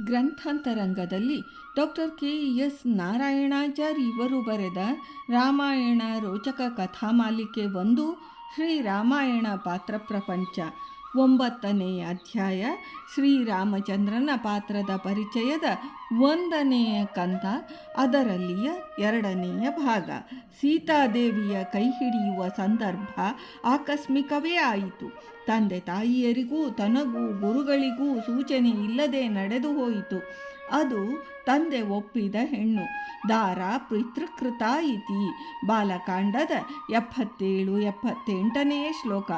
ಗ್ರಂಥಾಂತರಂಗದಲ್ಲಿ doctor K S Narayanacharya ಇವರು ಬರೆದ ರಾಮಾಯಣ ರೋಚಕ ಕಥಾಮಾಲಿಕೆ ಒಂದು ಶ್ರೀರಾಮಾಯಣ ಪಾತ್ರ ಪ್ರಪಂಚ. ಒಂಬತ್ತನೆಯ ಅಧ್ಯಾಯ ಶ್ರೀರಾಮಚಂದ್ರನ ಪಾತ್ರದ ಪರಿಚಯದ ಒಂದನೆಯ ಕಂತ, ಅದರಲ್ಲಿಯ ಎರಡನೆಯ ಭಾಗ. ಸೀತಾದೇವಿಯ ಕೈ ಹಿಡಿಯುವ ಸಂದರ್ಭ ಆಕಸ್ಮಿಕವೇ ಆಯಿತು. ತಂದೆ ತಾಯಿಯರಿಗೂ ತನಗೂ ಗುರುಗಳಿಗೂ ಸೂಚನೆ ಇಲ್ಲದೆ ನಡೆದು ಹೋಯಿತು. ಅದು ತಂದೆ ಒಪ್ಪಿದ ಹೆಣ್ಣು. ದಾರ ಪಿತೃಕೃತ ಇತಿ ಬಾಲಕಾಂಡದ ಎಪ್ಪತ್ತೇಳು ಎಪ್ಪತ್ತೆಂಟನೆಯ ಶ್ಲೋಕ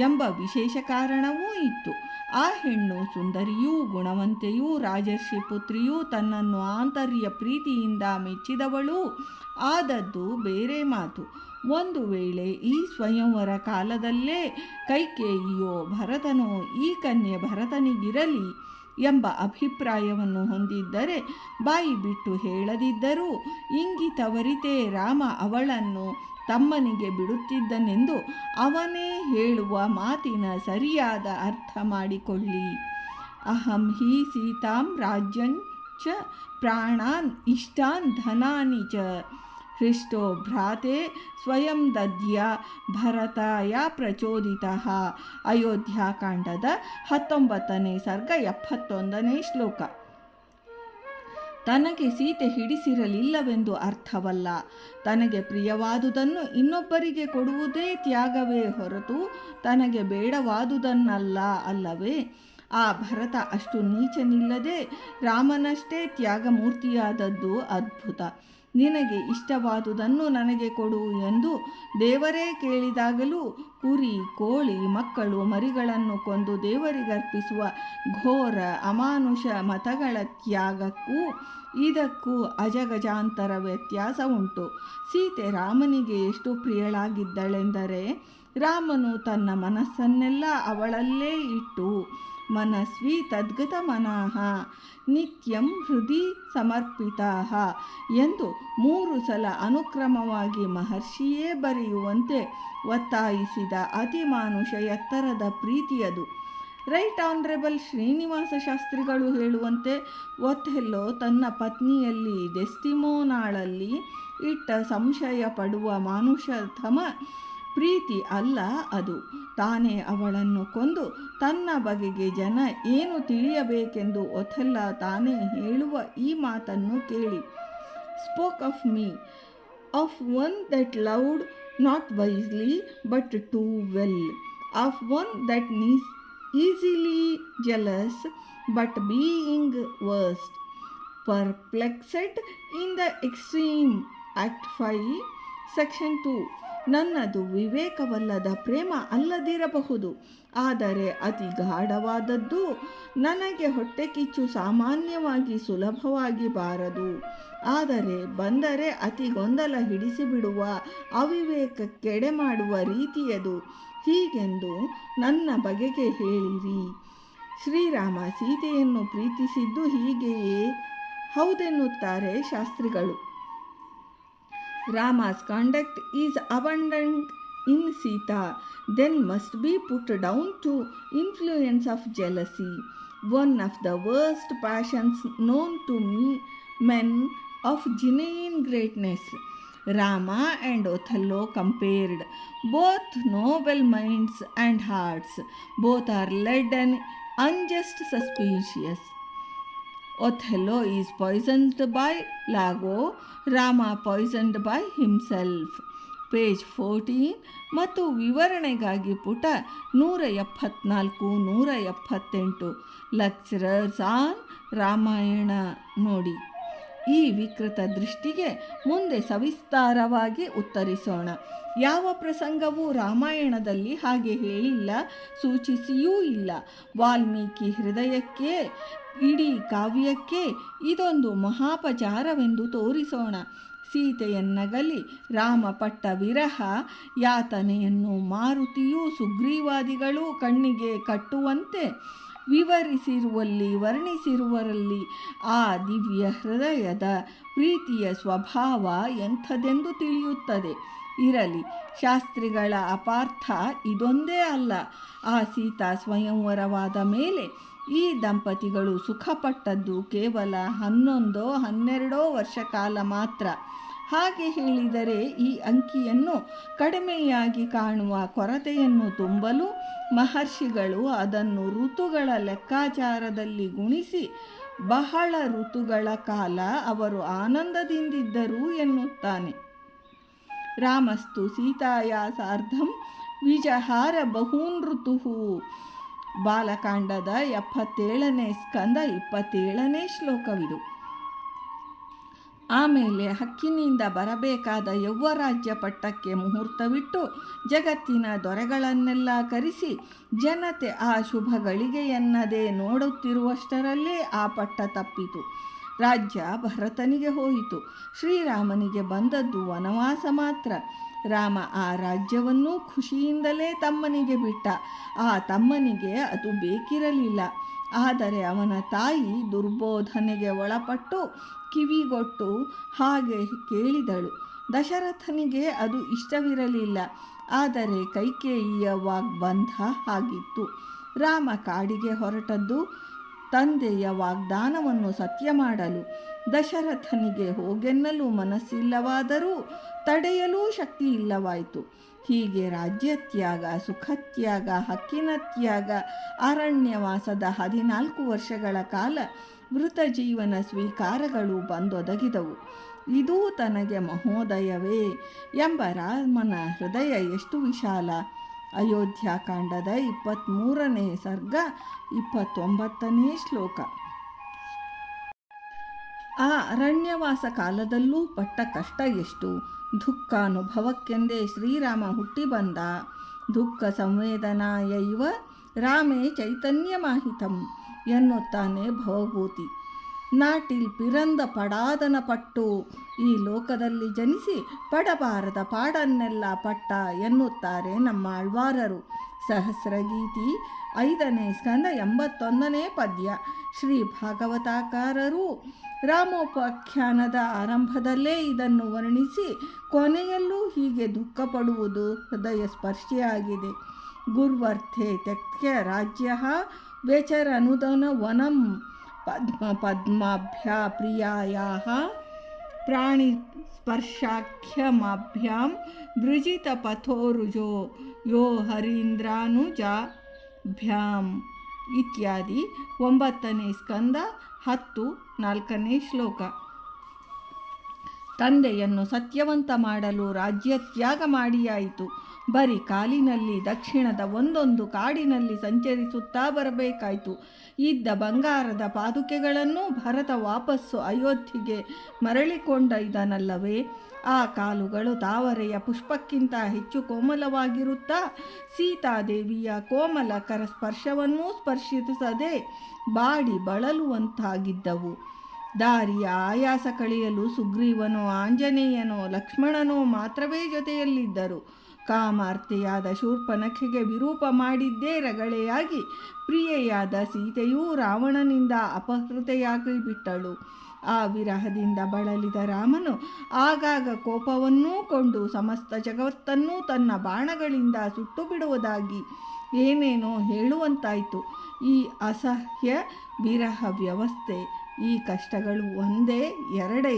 ಎಂಬ ವಿಶೇಷ ಕಾರಣವೂ ಇತ್ತು. ಆ ಹೆಣ್ಣು ಸುಂದರಿಯೂ ಗುಣವಂತೆಯೂ ರಾಜರ್ಷಿ ಪುತ್ರಿಯೂ ತನ್ನನ್ನು ಆಂತರ್ಯ ಪ್ರೀತಿಯಿಂದ ಮೆಚ್ಚಿದವಳು. ಆದದ್ದು ಬೇರೆ ಮಾತು. ಒಂದು ವೇಳೆ ಈ ಸ್ವಯಂವರ ಕಾಲದಲ್ಲೇ ಕೈಕೇಯಿಯೋ ಭರತನೋ ಈ ಕನ್ಯೆ ಭರತನಿಗಿರಲಿ. ಎಂಬ ಅಭಿಪ್ರಾಯವನ್ನು ಹೊಂದಿದ್ದರೆ ಬಾಯಿ ಬಿಟ್ಟು ಹೇಳದಿದ್ದರೂ ಇಂಗಿತವರಿತೇ ರಾಮ ಅವಳನ್ನು ತಮ್ಮನಿಗೆ ಬಿಡುತ್ತಿದ್ದನೆಂದು ಅವನೇ ಹೇಳುವ ಮಾತಿನ ಸರಿಯಾದ ಅರ್ಥ ಮಾಡಿಕೊಳ್ಳಿ. ಅಹಂ ಹಿ ಸೀತಾಂ ರಾಜ್ಯಂಚ ಪ್ರಾಣಾನ್ ಇಷ್ಟಾನ್ ಧನಾನಿ ಚ ಹೃಷ್ಟೋ ಭ್ರಾತೆ ಸ್ವಯಂ ದದ್ಯ ಭರತಾಯ ಪ್ರಚೋದಿತ. ಅಯೋಧ್ಯಾಕಾಂಡದ ಹತ್ತೊಂಬತ್ತನೇ ಸರ್ಗ ಎಪ್ಪತ್ತೊಂದನೇ ಶ್ಲೋಕ. ತನಗೆ ಸೀತೆ ಹಿಡಿಸಿರಲಿಲ್ಲವೆಂದು ಅರ್ಥವಲ್ಲ. ತನಗೆ ಪ್ರಿಯವಾದುದನ್ನು ಇನ್ನೊಬ್ಬರಿಗೆ ಕೊಡುವುದೇ ತ್ಯಾಗವೇ ಹೊರತು ತನಗೆ ಬೇಡವಾದುದನ್ನಲ್ಲ ಅಲ್ಲವೇ? ಆ ಭರತ ಅಷ್ಟು ನೀಚನಿಲ್ಲದೆ ರಾಮನಷ್ಟೇ ತ್ಯಾಗಮೂರ್ತಿಯಾದದ್ದು ಅದ್ಭುತ. ನಿನಗೆ ಇಷ್ಟವಾದುದನ್ನು ನನಗೆ ಕೊಡು ಎಂದು ದೇವರೇ ಕೇಳಿದಾಗಲೂ ಕುರಿ, ಕೋಳಿ, ಮಕ್ಕಳು, ಮರಿಗಳನ್ನು ಕೊಂದು ದೇವರಿಗರ್ಪಿಸುವ ಘೋರ, ಅಮಾನುಷ ಮತಗಳ ತ್ಯಾಗಕ್ಕೂ ಇದಕ್ಕೂ ಅಜಗಜಾಂತರ ವ್ಯತ್ಯಾಸ ಉಂಟು. ಸೀತೆ ರಾಮನಿಗೆ ಎಷ್ಟು ಪ್ರಿಯಳಾಗಿದ್ದಳೆಂದರೆ ರಾಮನು ತನ್ನ ಮನಸ್ಸನ್ನೆಲ್ಲ ಅವಳಲ್ಲೇ ಇಟ್ಟು ಮನಸ್ವಿ ತದ್ಗತ ಮನಃ ನಿತ್ಯಂ ಹೃದಯ ಸಮರ್ಪಿತಾ ಎಂದು ಮೂರು ಸಲ ಅನುಕ್ರಮವಾಗಿ ಮಹರ್ಷಿಯೇ ಬರೆಯುವಂತೆ ಒತ್ತಾಯಿಸಿದ ಅತಿಮಾನುಷ ಎತ್ತರದ ಪ್ರೀತಿಯದು. ರೈಟ್ ಆನರೇಬಲ್ ಶ್ರೀನಿವಾಸ ಶಾಸ್ತ್ರಿಗಳು ಹೇಳುವಂತೆ, ಒಥೆಲ್ಲೋ ತನ್ನ ಪತ್ನಿಯಲ್ಲಿ ಡೆಸ್ಟಿಮೋನಾಳಲ್ಲಿ ಇಟ್ಟ ಸಂಶಯ ಪಡುವ ಮಾನುಷತಮ ಪ್ರೀತಿ ಅಲ್ಲ ಅದು. ತಾನೇ ಅವಳನ್ನು ಕೊಂದು ತನ್ನ ಬಗೆಗೆ ಜನ ಏನು ತಿಳಿಯಬೇಕೆಂದು ಒಥೆಲ್ಲ ತಾನೇ ಹೇಳುವ ಈ ಮಾತನ್ನು ಕೇಳಿ. Spoke of me of one that loud not wisely but too well of one that knees easily jealous but being worst perplexed in the extreme act five section two ನನ್ನದು ವಿವೇಕವಲ್ಲದ ಪ್ರೇಮ ಅಲ್ಲದಿರಬಹುದು. ಆದರೆ ಅತಿ ಗಾಢವಾದದ್ದು ನನಗೆ ಹೊಟ್ಟೆ ಕಿಚ್ಚು ಸಾಮಾನ್ಯವಾಗಿ ಸುಲಭವಾಗಿ ಬಾರದು. ಆದರೆ ಬಂದರೆ ಅತಿ ಗೊಂದಲ ಹಿಡಿಸಿಬಿಡುವ ಅವಿವೇಕಕ್ಕೆಡೆ ಮಾಡುವ ರೀತಿಯದು. ಹೀಗೆಂದು ನನ್ನ ಬಗೆಗೆ ಹೇಳಿರಿ. ಶ್ರೀರಾಮ ಸೀತೆಯನ್ನು ಪ್ರೀತಿಸಿದ್ದು ಹೀಗೆಯೇ? ಹೌದೆನ್ನುತ್ತಾರೆ ಶಾಸ್ತ್ರಿಗಳು. Rama's conduct is abundant in Sita, then must be put down to influence of jealousy, one of the worst passions known to me, men of genuine greatness. Rama and Othello compared, both noble minds and hearts, both are led unjust suspicious. Othello is poisoned by Lago, Rama poisoned by himself. Page fourteen ಮತ್ತು ವಿವರಣೆಗಾಗಿ ಪುಟ ನೂರ ಎಪ್ಪತ್ನಾಲ್ಕು ನೂರ ಎಪ್ಪತ್ತೆಂಟು. Lecturers on Ramayana ನೋಡಿ. ಈ ವಿಕೃತ ದೃಷ್ಟಿಗೆ ಮುಂದೆ ಸವಿಸ್ತಾರವಾಗಿ ಉತ್ತರಿಸೋಣ. ಯಾವ ಪ್ರಸಂಗವೂ ರಾಮಾಯಣದಲ್ಲಿ ಹಾಗೆ ಹೇಳಿಲ್ಲ ಸೂಚಿಸಿಯೂ ಇಲ್ಲ. ವಾಲ್ಮೀಕಿ ಹೃದಯಕ್ಕೆ ಇಡೀ ಕಾವ್ಯಕ್ಕೆ ಇದೊಂದು ಮಹಾಪಚಾರವೆಂದು ತೋರಿಸೋಣ. ಸೀತೆಯನ್ನಗಲಿ ರಾಮ ಪಟ್ಟ ವಿರಹ, ಯಾತನೆಯನ್ನು ಮಾರುತಿಯೂ ಸುಗ್ರೀವಾದಿಗಳೂ ಕಣ್ಣಿಗೆ ಕಟ್ಟುವಂತೆ ವಿವರಿಸಿರುವಲ್ಲಿ ವರ್ಣಿಸಿರುವರಲ್ಲಿ ಆ ದಿವ್ಯ ಹೃದಯದ ಪ್ರೀತಿಯ ಸ್ವಭಾವ ಎಂಥದೆಂದು ತಿಳಿಯುತ್ತದೆ. ಇರಲಿ, ಶಾಸ್ತ್ರಿಗಳ ಅಪಾರ್ಥ ಇದೊಂದೇ ಅಲ್ಲ. ಆ ಸೀತಾ ಸ್ವಯಂವರವಾದ ಮೇಲೆ ಈ ದಂಪತಿಗಳು ಸುಖಪಟ್ಟದ್ದು ಕೇವಲ ಹನ್ನೊಂದೋ ಹನ್ನೆರಡೋ ವರ್ಷ ಕಾಲ ಮಾತ್ರ. ಹಾಗೆ ಹೇಳಿದರೆ ಈ ಅಂಕಿಯನ್ನು ಕಡಿಮೆಯಾಗಿ ಕಾಣುವ ಕೊರತೆಯನ್ನು ತುಂಬಲು ಮಹರ್ಷಿಗಳು ಅದನ್ನು ಋತುಗಳ ಲೆಕ್ಕಾಚಾರದಲ್ಲಿ ಗುಣಿಸಿ ಬಹಳ ಋತುಗಳ ಕಾಲ ಅವರು ಆನಂದದಿಂದಿದ್ದರು ಎನ್ನುತ್ತಾನೆ. ರಾಮಸ್ತು ಸೀತಾಯ ಸಾರ್ಧಂ ವಿಜಹಾರ ಬಹೂನ್ ಋತು ಬಾಲಕಾಂಡದ ಎಪ್ಪತ್ತೇಳನೇ ಸ್ಕಂದ ಇಪ್ಪತ್ತೇಳನೇ ಶ್ಲೋಕವಿದು. ಆಮೇಲೆ ಹಕ್ಕಿನಿಂದ ಬರಬೇಕಾದ ಯೌವರಾಜ್ಯ ಪಟ್ಟಕ್ಕೆ ಮುಹೂರ್ತವಿಟ್ಟು ಜಗತ್ತಿನ ದೊರೆಗಳನ್ನೆಲ್ಲ ಕರೆಸಿ ಜನತೆ ಆ ಶುಭ ಗಳಿಗೆಯನ್ನದೇ ನೋಡುತ್ತಿರುವಷ್ಟರಲ್ಲೇ ಆ ಪಟ್ಟ ತಪ್ಪಿತು. ರಾಜ್ಯ ಭರತನಿಗೆ ಹೋಯಿತು. ಶ್ರೀರಾಮನಿಗೆ ಬಂದದ್ದು ವನವಾಸ ಮಾತ್ರ. ರಾಮ ಆ ರಾಜ್ಯವನ್ನು ಖುಷಿಯಿಂದಲೇ ತಮ್ಮನಿಗೆ ಬಿಟ್ಟ. ಆ ತಮ್ಮನಿಗೆ ಅದು ಬೇಕಿರಲಿಲ್ಲ. ಆದರೆ ಅವನ ತಾಯಿ ದುರ್ಬೋಧನೆಗೆ ಒಳಪಟ್ಟು ಕಿವಿಗೊಟ್ಟು ಹಾಗೆ ಕೇಳಿದಳು. ದಶರಥನಿಗೆ ಅದು ಇಷ್ಟವಿರಲಿಲ್ಲ. ಆದರೆ ಕೈಕೇಯಿಯ ವಾಗ್ಬಂಧ ಆಗಿತ್ತು ರಾಮ ಕಾಡಿಗೆ ಹೊರಟದ್ದು ತಂದೆಯ ವಾಗ್ದಾನವನ್ನು ಸತ್ಯ ಮಾಡಲು ದಶರಥನಿಗೆ ಹೋಗೆನ್ನಲು ಮನಸ್ಸಿಲ್ಲವಾದರೂ ತಡೆಯಲೂ ಶಕ್ತಿ ಇಲ್ಲವಾಯಿತು ಹೀಗೆ ರಾಜ್ಯತ್ಯಾಗ ಸುಖತ್ಯಾಗ ಹಕ್ಕಿನ ತ್ಯಾಗ, ಅರಣ್ಯವಾಸದ ಹದಿನಾಲ್ಕು ವರ್ಷಗಳ ಕಾಲ ಮೃತ ಜೀವನ ಸ್ವೀಕಾರಗಳು ಬಂದೊದಗಿದವು. ಇದೂ ತನಗೆ ಮಹೋದಯವೇ ಎಂಬ ರಾಮನ ಹೃದಯ ಎಷ್ಟು ವಿಶಾಲ! ಅಯೋಧ್ಯಾಕಾಂಡದ ಇಪ್ಪತ್ತ್ಮೂರನೇ ಸರ್ಗ, ಇಪ್ಪತ್ತೊಂಬತ್ತನೇ ಶ್ಲೋಕ. ಆ ಅರಣ್ಯವಾಸ ಕಾಲದಲ್ಲೂ ಪಟ್ಟ ಕಷ್ಟ ಎಷ್ಟು? ದುಃಖ ಅನುಭವಕ್ಕೆಂದೇ ಶ್ರೀರಾಮ ಹುಟ್ಟಿ ಬಂದ. ದುಃಖ ಸಂವೇದನಾಯ ಇವ ರಾಮೇ ಚೈತನ್ಯ ಮಾಹಿತಂ ಎನ್ನುತ್ತಾನೆ ಭವಭೂತಿ. ನಾಟಿಲ್ ಪಿರಂದ ಪಡಾದನ ಪಟ್ಟು. ಈ ಲೋಕದಲ್ಲಿ ಜನಿಸಿ ಪಡಬಾರದ ಪಾಡನ್ನೆಲ್ಲ ಪಟ್ಟ ಎನ್ನುತ್ತಾರೆ ನಮ್ಮ ಆಳ್ವಾರರು. ಸಹಸ್ರಗೀತಿ ಐದನೇ ಸ್ಕಂದ ಎಂಬತ್ತೊಂದನೇ ಪದ್ಯ. ಶ್ರೀ ಭಾಗವತಾಕಾರರು ರಾಮೋಪಾಖ್ಯಾನದ ಆರಂಭದಲ್ಲೇ ಇದನ್ನು ವರ್ಣಿಸಿ ಕೊನೆಯಲ್ಲೂ ಹೀಗೆ ದುಃಖಪಡುವುದು ಹೃದಯ ಸ್ಪರ್ಶಿಯಾಗಿದೆ. ಗುರ್ವರ್ಥೆ ತೆಕ್ಕ ರಾಜ್ಯ ವೇಚರನುದನ ವನಂ ಪದ್ಮ ಪದ್ಮಾಭ್ಯಾ ಪ್ರಿಯಾಯಾಹ ಪ್ರಾಣಿ ಸ್ಪರ್ಶಾಖ್ಯಮಾಭ್ಯಾಂ ಭೃಜಿತ ಪಥೋರುಜೋ ಯೋ ಹರೀಂದ್ರಾನುಜಾಭ್ಯಾಂ ಇತ್ಯಾದಿ ಒಂಬತ್ತನೇ ಸ್ಕಂದ ಹತ್ತು ನಾಲ್ಕನೇ ಶ್ಲೋಕ. ತಂದೆಯನ್ನು ಸತ್ಯವಂತ ಮಾಡಲು ರಾಜ್ಯ ತ್ಯಾಗ ಮಾಡಿಯಾಯಿತು. ಬರೀ ಕಾಲಿನಲ್ಲಿ, ದಕ್ಷಿಣದ ಒಂದೊಂದು ಕಾಡಿನಲ್ಲಿ ಸಂಚರಿಸುತ್ತಾ ಬರಬೇಕಾಯಿತು. ಇದ್ದ ಬಂಗಾರದ ಪಾದುಕೆಗಳನ್ನು ಭರತ ವಾಪಸ್ಸು ಅಯೋಧ್ಯೆಗೆ ಮರಳಿಕೊಂಡೊಯ್ದನಲ್ಲವೇ ಆ ಕಾಲುಗಳು ತಾವರೆಯ ಪುಷ್ಪಕ್ಕಿಂತ ಹೆಚ್ಚು ಕೋಮಲವಾಗಿರುತ್ತಾ? ಸೀತಾದೇವಿಯ ಕೋಮಲ ಕರ ಸ್ಪರ್ಶವನ್ನೂ ಸ್ಪರ್ಶಿಸದೆ ಬಾಡಿ ಬಳಲುವಂತಾಗಿದ್ದವು. ದಾರಿಯ ಆಯಾಸ ಕಳೆಯಲು ಸುಗ್ರೀವನೋ, ಆಂಜನೇಯನೋ, ಲಕ್ಷ್ಮಣನೋ ಮಾತ್ರವೇ ಜೊತೆಯಲ್ಲಿದ್ದರು. ಕಾಮಾರ್ತೆಯಾದ ಶೂರ್ಪನಖೆಗೆ ವಿರೂಪ ಮಾಡಿದ್ದೇ ರಗಳೆಯಾಗಿ ಪ್ರಿಯೆಯಾದ ಸೀತೆಯೂ ರಾವಣನಿಂದ ಅಪಹೃತೆಯಾಗಿ ಬಿಟ್ಟಳು ಆ ವಿರಹದಿಂದ ಬಳಲಿದ ರಾಮನು ಆಗಾಗ ಕೋಪವನ್ನೂ ಕೊಂಡು ಸಮಸ್ತ ಜಗತ್ತನ್ನೂ ತನ್ನ ಬಾಣಗಳಿಂದ ಸುಟ್ಟು ಬಿಡುವುದಾಗಿ ಏನೇನೋ ಹೇಳುವಂತಾಯಿತು. ಈ ಅಸಹ್ಯ ವಿರಹ ವ್ಯವಸ್ಥೆ ಈ ಕಷ್ಟಗಳು ಒಂದೇ ಎರಡೇ.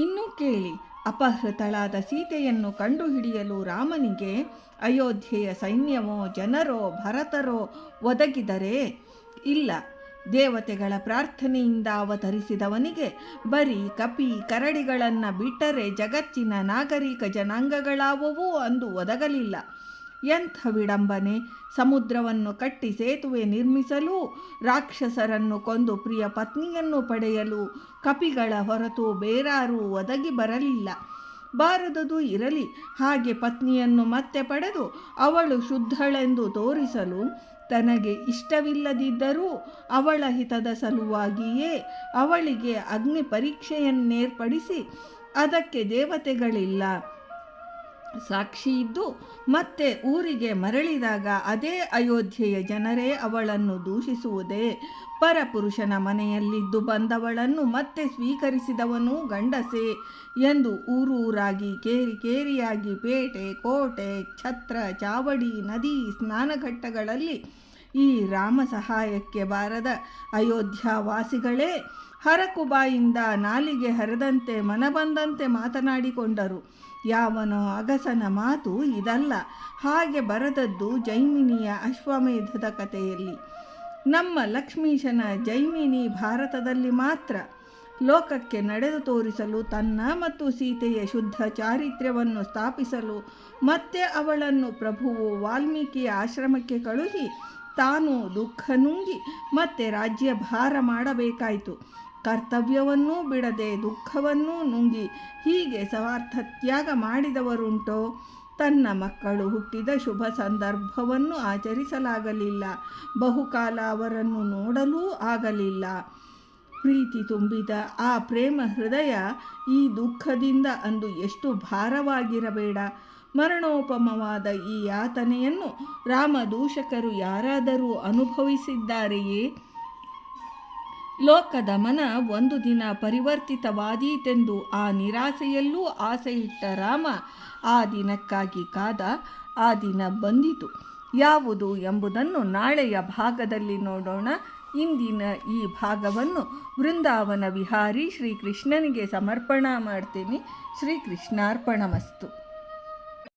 ಇನ್ನು ಕೇಳಿ, ಅಪಹೃತಳಾದ ಸೀತೆಯನ್ನು ಕಂಡುಹಿಡಿಯಲು ರಾಮನಿಗೆ ಅಯೋಧ್ಯೆಯ ಸೈನ್ಯವೋ, ಜನರೋ, ಭರತರೋ ಒದಗಿದರೆ? ಇಲ್ಲ, ದೇವತೆಗಳ ಪ್ರಾರ್ಥನೆಯಿಂದ ಅವತರಿಸಿದವನಿಗೆ ಬರೀ ಕಪಿ ಕರಡಿಗಳನ್ನು ಬಿಟ್ಟರೆ ಜಗತ್ತಿನ ನಾಗರಿಕ ಜನಾಂಗಗಳಾವವೂ ಅಂದು ಒದಗಲಿಲ್ಲ. ಎಂಥ ವಿಡಂಬನೆ. ಸಮುದ್ರವನ್ನು ಕಟ್ಟಿ ಸೇತುವೆ ನಿರ್ಮಿಸಲು ರಾಕ್ಷಸರನ್ನು ಕೊಂದು ಪ್ರಿಯ ಪತ್ನಿಯನ್ನು ಪಡೆಯಲು ಕಪಿಗಳ ಹೊರತು ಬೇರಾರೂ ಒದಗಿ ಬರಲಿಲ್ಲ. ಬಾರದದು ಇರಲಿ, ಹಾಗೆ ಪತ್ನಿಯನ್ನು ಮತ್ತೆ ಪಡೆದು ಅವಳು ಶುದ್ಧಳೆಂದು ತೋರಿಸಲು ತನಗೆ ಇಷ್ಟವಿಲ್ಲದಿದ್ದರೂ ಅವಳ ಹಿತದ ಸಲುವಾಗಿಯೇ ಅವಳಿಗೆ ಅಗ್ನಿ ಪರೀಕ್ಷೆಯನ್ನೇರ್ಪಡಿಸಿ ಅದಕ್ಕೆ ದೇವತೆಗಳಿಲ್ಲ. ಸಾಕ್ಷಿ ಇದ್ದು, ಮತ್ತೆ ಊರಿಗೆ ಮರಳಿದಾಗ ಅದೇ ಅಯೋಧ್ಯೆಯ ಜನರೇ ಅವಳನ್ನು ದೂಷಿಸುವುದೇ. ಪರಪುರುಷನ ಮನೆಯಲ್ಲಿದ್ದು ಬಂದವಳನ್ನು ಮತ್ತೆ ಸ್ವೀಕರಿಸಿದವನು ಗಂಡಸೆ ಎಂದು ಊರೂರಾಗಿ ಕೇರಿ ಕೇರಿಯಾಗಿ ಪೇಟೆ, ಕೋಟೆ, ಛತ್ರ, ಚಾವಡಿ, ನದಿ, ಸ್ನಾನಘಟ್ಟಗಳಲ್ಲಿ ಈ ರಾಮ ಸಹಾಯಕ್ಕೆ ಬಾರದ ಅಯೋಧ್ಯಾವಾಸಿಗಳೇ ಹರಕುಬಾಯಿಂದ ನಾಲಿಗೆ ಹರಿದಂತೆ ಮನಬಂದಂತೆ ಮಾತನಾಡಿಕೊಂಡರು. ಯಾವನೋ ಅಗಸನ ಮಾತು ಇದಲ್ಲ, ಹಾಗೆ ಬರೆದದ್ದು ಜೈಮಿನಿಯ ಅಶ್ವಮೇಧದ ಕಥೆಯಲ್ಲಿ. ನಮ್ಮ ಲಕ್ಷ್ಮೀಶನ ಜೈಮಿನಿ ಭಾರತದಲ್ಲಿ ಮಾತ್ರ. ಲೋಕಕ್ಕೆ ನಡೆದು ತೋರಿಸಲು ತನ್ನ ಮತ್ತು ಸೀತೆಯ ಶುದ್ಧ ಚಾರಿತ್ರ್ಯವನ್ನು ಸ್ಥಾಪಿಸಲು ಮತ್ತೆ ಅವಳನ್ನು ಪ್ರಭುವು ವಾಲ್ಮೀಕಿಯ ಆಶ್ರಮಕ್ಕೆ ಕಳುಹಿ ತಾನು ದುಃಖ ನುಂಗಿ ಮತ್ತೆ ರಾಜ್ಯ ಭಾರ ಮಾಡಬೇಕಾಯಿತು. ಕರ್ತವ್ಯವನ್ನೂ ಬಿಡದೆ ದುಃಖವನ್ನೂ ನುಂಗಿ ಹೀಗೆ ಸವಾರ್ಥ ತ್ಯಾಗ ಮಾಡಿದವರುಂಟೋ? ತನ್ನ ಮಕ್ಕಳು ಹುಟ್ಟಿದ ಶುಭ ಸಂದರ್ಭವನ್ನು ಆಚರಿಸಲಾಗಲಿಲ್ಲ. ಬಹುಕಾಲ ಅವರನ್ನು ನೋಡಲೂ ಆಗಲಿಲ್ಲ. ಪ್ರೀತಿ ತುಂಬಿದ ಆ ಪ್ರೇಮ ಹೃದಯ ಈ ದುಃಖದಿಂದ ಅಂದು ಎಷ್ಟು ಭಾರವಾಗಿರಬೇಡ. ಮರಣೋಪಮವಾದ ಈ ಯಾತನೆಯನ್ನು ರಾಮದೂಷಕರು ಯಾರಾದರೂ ಅನುಭವಿಸಿದ್ದಾರೆಯೇ? ಲೋಕದ ಮನ ಒಂದು ದಿನ ಪರಿವರ್ತಿತವಾದೀತೆಂದು ಆ ನಿರಾಸೆಯಲ್ಲೂ ಆಸೆಯಿಟ್ಟ ರಾಮ ಆ ದಿನಕ್ಕಾಗಿ ಕಾದ, ಆ ದಿನ ಬಂದಿತು. ಯಾವುದು ಎಂಬುದನ್ನು ನಾಳೆಯ ಭಾಗದಲ್ಲಿ ನೋಡೋಣ. ಇಂದಿನ ಈ ಭಾಗವನ್ನು ವೃಂದಾವನ ವಿಹಾರಿ ಶ್ರೀಕೃಷ್ಣನಿಗೆ ಸಮರ್ಪಣಾ ಮಾಡ್ತೀನಿ. ಶ್ರೀಕೃಷ್ಣಾರ್ಪಣಮಸ್ತು.